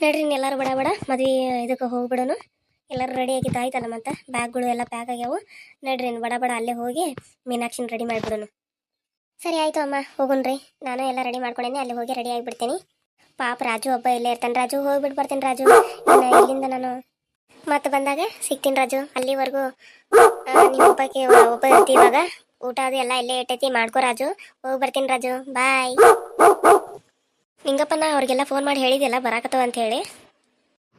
ನಡ್ರಿ ಎಲ್ಲರೂ ಬಡ ಬಡ. ಮದ್ವೆ ಇದಕ್ಕೆ ಹೋಗ್ಬಿಡೋನು. ಎಲ್ಲರೂ ರೆಡಿ ಆಗಿದ್ದು ಆಯ್ತಲ್ಲ ಮತ್ತೆ? ಬ್ಯಾಗ್ಗಳು ಎಲ್ಲ ಪ್ಯಾಕ್ ಆಗ್ಯಾವು. ನೋಡ್ರಿ ಬಡ ಬಡ. ಅಲ್ಲೇ ಹೋಗಿ ಮೀನಾಕ್ಷಿನ ರೆಡಿ ಮಾಡಿಬಿಡೋನು. ಸರಿ, ಆಯಿತು ಅಮ್ಮ. ಹೋಗುಣ್ರಿ ನಾನು ಎಲ್ಲ ರೆಡಿ ಮಾಡ್ಕೊಂಡೇನೆ. ಅಲ್ಲಿ ಹೋಗಿ ರೆಡಿ ಆಗಿಬಿಡ್ತೀನಿ. ಪಾಪ ರಾಜು ಒಬ್ಬ ಇಲ್ಲೇ ಇರ್ತಾನೆ. ರಾಜು ಹೋಗ್ಬಿಟ್ಟು ಬರ್ತೀನಿ ರಾಜು. ಇನ್ನು ಇಲ್ಲಿಂದ ನಾನು ಮತ್ತೆ ಬಂದಾಗ ಸಿಗ್ತೀನಿ ರಾಜು. ಅಲ್ಲಿವರೆಗೂ ನಿಮ್ಮ ಒಬ್ಬಕ್ಕೆ ಒಬ್ಬ ಇರ್ತಿ ಇವಾಗ. ಊಟ ಅದು ಎಲ್ಲ ಇಲ್ಲೇ ಇಟ್ಟೈತಿ. ಮಾಡ್ಕೋ ರಾಜು. ಹೋಗಿ ಬರ್ತೀನಿ ರಾಜು. ಬಾಯ್ ನಿಂಗಪ್ಪನ ಅವ್ರಿಗೆಲ್ಲ ಫೋನ್ ಮಾಡಿ ಹೇಳಿದ್ಯಲ್ಲ ಬರಾಕತ್ತವ ಅಂತ ಹೇಳಿ.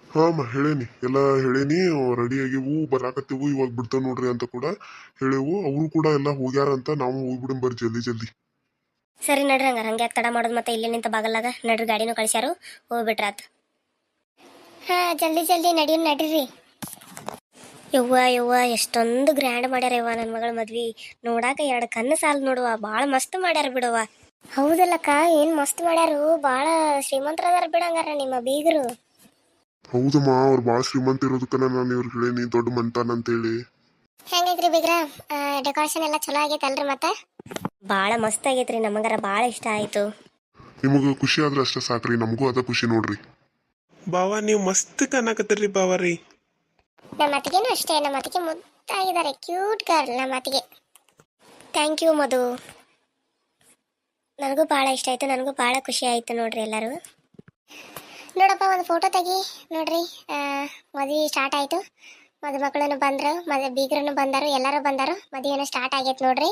ಹಾ ಮ ಹೇಳೇನಿ. ಎಲ್ಲ ಹೇಳೇನಿ. ರೆಡಿ ಆಗಿವು ಬರಾಕತ್ತೀವು ಇವಾಗ ಬಿಡ್ತಾವ ನೋಡ್ರಿ ಅಂತ ಕೂಡ ಹೇಳೇವು. ಅವರು ಕೂಡ ಎಲ್ಲ ಹೋಗ್ಯಾರ ಅಂತ ನಾವು ಹೋಗ್ಬಿಡಂ ಬರ್ರಿ ಜಲ್ದಿ ಜಲ್ದಿ. ಸರಿ ನಡ್ರಿ ಹಂಗಾರ. ಹಂಗೆ ತಡ ಮಾಡೋದು ಮತ್ತೆ ಇಲ್ಲಿ ನಿಂತ ಬಾಗಲಾಗ ನಡ್ರಿ ಗಾಡಿನೂ ಕಳಿಸ್ಯಾರು. ಹೋಗ್ಬಿಟ್ರಾತ್ ಹಾ ಜಲ್ದಿ ಜಲ್ದಿ ನಡಿ ನಡೀರಿ. ಯವ್ವ ಯವ್ವ ಎಷ್ಟೊಂದು ಗ್ರ್ಯಾಂಡ್ ಮಾಡ್ಯಾರ ಯವ್ವ ನನ್ನ ಮಗಳ ಮದ್ವಿ. ನೋಡಾಕ ಎರಡು ಕಣ್ಣು ಸಾಲ ನೋಡುವ. ಭಾಳ ಮಸ್ತ್ ಮಾಡ್ಯಾರ ಬಿಡವ್ವ. ಹೌದಲ್ಲಕ್ಕ ಏನ್ ಮಸ್ತ್ ಮಾಡ್ಯಾರು. ಭಾಳ ಶ್ರೀಮಂತರದಾರ ಬಿಡಂಗಾರ ನಿಮ್ಮ ಬೀಗರು. ಹೌದಮ್ಮ ಅವ್ರು ಭಾಳ ಶ್ರೀಮಂತ ಇರೋದಕ್ಕನ ನಾನು ಇವ್ರಿಗೆ ಹೇಳೇನಿ ದೊಡ್ಡ ಮಂತಾನ ಅಂತೇಳಿ. ಹೆಂಗೈತ್ರಿ ಬಿಗ್ರ? ಡೆಕೋರೇಷನ್ ಎಲ್ಲ ಚಲೋ ಆಗೈತಲ್ರಿ ಮತ್ತೆ? ಬಾಳ ಮಸ್ತ್ ಆಗೈತ್ರಿ ನಮಗರ ಬಾಳ ಇಷ್ಟ ಆಯ್ತು. ನಿಮಗೆ ಖುಷಿ ಆದ್ರೆ ಅಷ್ಟೇ ಸಾಕ್ರಿ ನಮಗೂ ಅದ ಖುಷಿ ನೋಡ್ರಿ. ಬಾವ ನೀವು ಮಸ್ತ್ ಕಾಣಕತ್ತೀರಿ ಬಾವ ರೀ ನಮ್ಮ ಅತ್ತಿಗೆನೂ ಅಷ್ಟೇ ನಮ್ಮ ಅತ್ತಿಗೆ ಮುದ್ದಾಗಿದ್ದಾರೆ ಕ್ಯೂಟ್ ಗರ್ಲ್ ನಮ್ಮ ಅತ್ತಿಗೆ ಥ್ಯಾಂಕ್ ಯು ಮಧು. ನನಗೂ ಭಾಳ ಇಷ್ಟ ಆಯಿತು, ನನಗೂ ಭಾಳ ಖುಷಿ ಆಯ್ತು ನೋಡ್ರಿ ಎಲ್ಲರೂ. ನೋಡಪ್ಪ, ಒಂದು ಫೋಟೋ ತೆಗಿ. ನೋಡ್ರಿ ಮದುವೆ ಸ್ಟಾರ್ಟ್ ಆಯ್ತು. ಮದುಮಕ್ಕಳನ್ನು ಬಂದ್ರು, ಮದ್ ಬೀಗರನ್ನು ಬಂದರು, ಎಲ್ಲರೂ ಬಂದರು. ಮದುವೆನ ಸ್ಟಾರ್ಟ್ ಆಗೈತೆ ನೋಡ್ರಿ.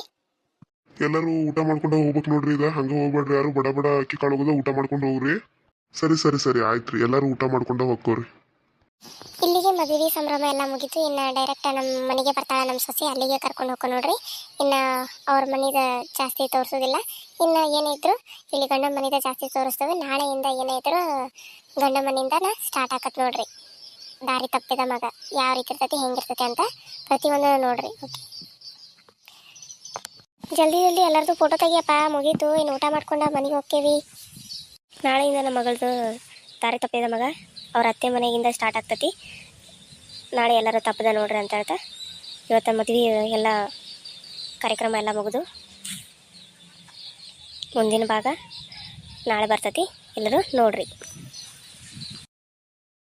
ಎಲ್ಲರೂ ಊಟ ಮಾಡ್ಕೊಂಡು ಹೋಗ್ಬೇಕು ನೋಡ್ರಿ ಈಗ. ಹಂಗ ಹೋಗ್ಬೇಡ್ರಿ ಯಾರು, ಬಡ ಬಡ ಅಕ್ಕಿ ಕಾಳು ಊಟ ಮಾಡ್ಕೊಂಡು ಹೋಗ್ರಿ. ಸರಿ ಸರಿ ಸರಿ, ಆಯ್ತ್ರಿ. ಎಲ್ಲರೂ ಊಟ ಮಾಡ್ಕೊಂಡು ಹೋಗ್ಕೋರಿ. ಇಲ್ಲಿಗೆ ಮದುವೆ ಸಂಭ್ರಮ ಎಲ್ಲ ಮುಗೀತು. ಇನ್ನು ಡೈರೆಕ್ಟ್ ನಮ್ಮ ಮನೆಗೆ ಬರ್ತಾಳೆ ನಮ್ಮ ಸೊಸೆ ಅಲ್ಲಿಗೆ ಕರ್ಕೊಂಡು ಹೋಗೋ ನೋಡ್ರಿ. ಇನ್ನು ಅವ್ರ ಮನೆಗೆ ಜಾಸ್ತಿ ತೋರಿಸೋದಿಲ್ಲ. ಇನ್ನು ಏನಿದ್ರು ಇಲ್ಲಿ ಗಂಡ ಮನೆದ ಜಾಸ್ತಿ ತೋರಿಸ್ತೇವೆ ನಾಳೆಯಿಂದ ಏನಾಯಿದ್ರು ಗಂಡ ಮನೆಯಿಂದನ ಸ್ಟಾರ್ಟ್ ಆಕತ್ ನೋಡ್ರಿ. ದಾರಿ ತಪ್ಪಿದ ಮಗ ಯಾವ ರೀತಿ ಇರ್ತೈತಿ, ಹೆಂಗಿರ್ತೈತಿ ಅಂತ ಪ್ರತಿಯೊಂದು ನೋಡ್ರಿ. ಓಕೆ ಜಲ್ದಿ ಜಲ್ದಿ ಎಲ್ಲರದು ಫೋಟೋ ತೆಗಿಯಪ್ಪ. ಮುಗೀತು. ಇನ್ನು ಊಟ ಮಾಡ್ಕೊಂಡು ಮನೆಗೆ ಹೋಗ್ತೇವಿ. ನಾಳೆಯಿಂದ ನಮ್ಮ ಮಗಳದು ದಾರಿ ತಪ್ಪಿದ ಮಗ. ಅವ್ರ ಅತ್ತೆ ಮನೆಗಿಂದ ಸ್ಟಾರ್ಟ್ ಆಗ್ತತಿ. ನಾಳೆ ಎಲ್ಲರೂ ತಪ್ಪದ ನೋಡ್ರಿ ಅಂತ ಹೇಳ್ತಾ. ಇವತ್ತು ಮದ್ವೆ ಎಲ್ಲ ಕಾರ್ಯಕ್ರಮ ಎಲ್ಲ ಮುಗಿದು ಮುಂದಿನ ಭಾಗ ನಾಳೆ ಬರ್ತತಿ. ಎಲ್ಲರೂ ನೋಡ್ರಿ.